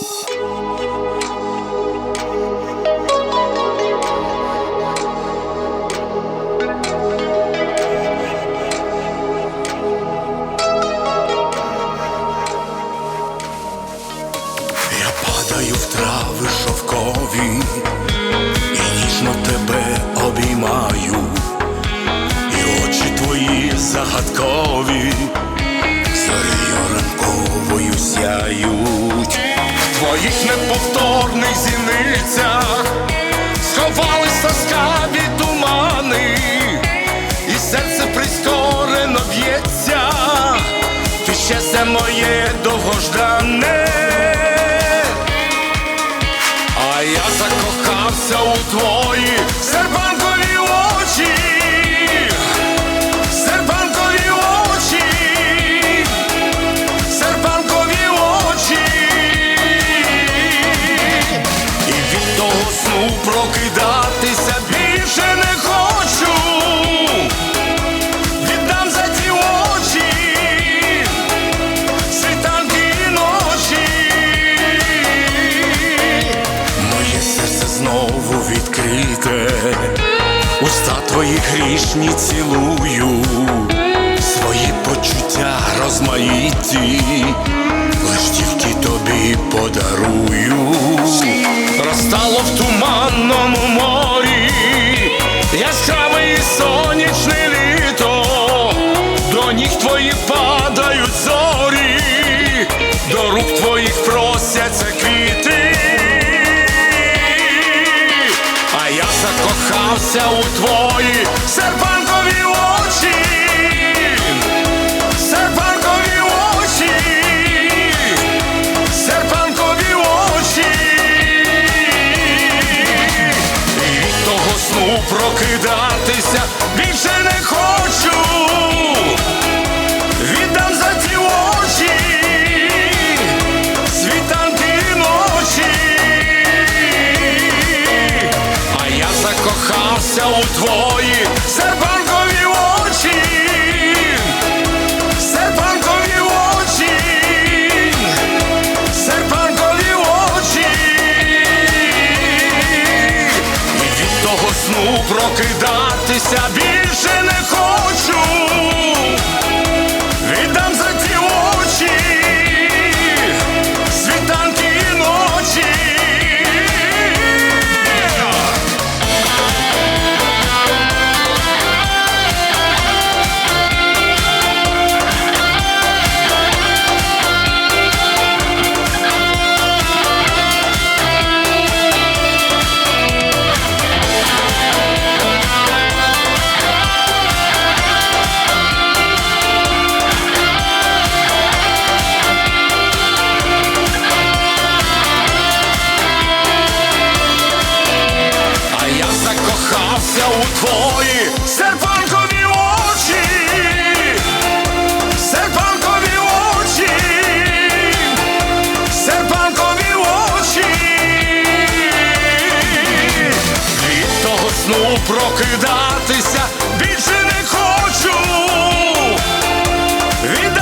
Падаю в трави шовкові і ніжно тебе обіймаю, і очі твої загадкові, зорею ранковою сяють, в неповторний зіниця, сховались ласкаві тумани, і серце прискорено б'ється, ти щастя моє довгождане. А я закохався у твої уста твої грішні цілую, свої почуття розмаїті, закохався у твої серпанкові очі, серпанкові очі, серпанкові очі, від того сну прокидатися більше не хочу. Твої серпанкові очі, серпанкові очі, серпанкові очі, і від того сну прокидатися більше не хочу. у твої серпанкові очі, серпанкові очі, серпанкові очі, від того сну прокидатися більше не хочу. Від